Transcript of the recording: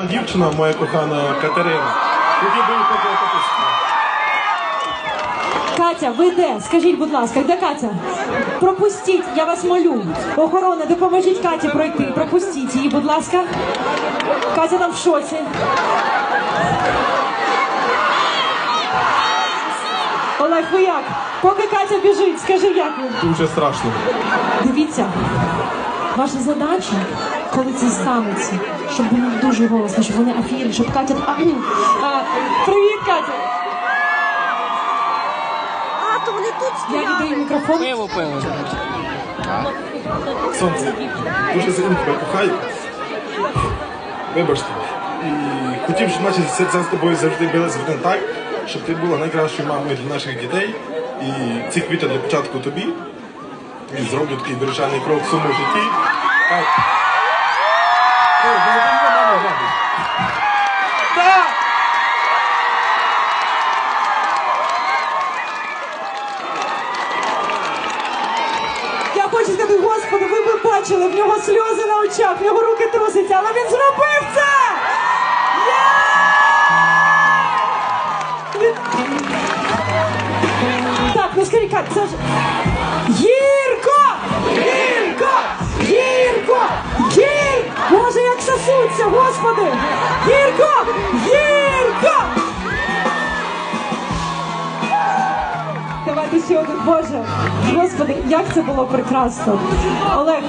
гарна дівчина, моя кохана Катерина. Хотів би. Катя, ви де? Скажіть, будь ласка, де Катя? Пропустіть, я вас молю. Охорона, допоможіть Каті пройти. Пропустіть її, будь ласка. Катя там в шоці. Олег, ви як? Поки Катя біжить, скажи, як ви? Дуже страшно. Дивіться, ваша задача, коли це станеться, щоб було дуже голосно, щоб вони афірі, щоб Катя. А, а, привіт, Катя! А, то вони тут Я віддаю мікрофон. Пиво пили. Сонце, дуже сильно тебе кохаю. Вибачте. І хотів, щоб наші серця з тобою завжди бились в один так, щоб ти була найкращою мамою для наших дітей. І ці квіти для початку тобі. І зроблю такий вирішальний крок в своєму житті. Так! Я хочу сказати, Господи, ви б бачили, в нього сльози на очах, в нього руки трусяться, але він зробив це! Є! Так, ну скажіть, Кать, це ж... Гірко! Гірко! Гірко! Гір! Боже, як сосуться, Господи! Гірко! Гірко! Давайте ще один, Боже! Господи, як це було прекрасно! Олег,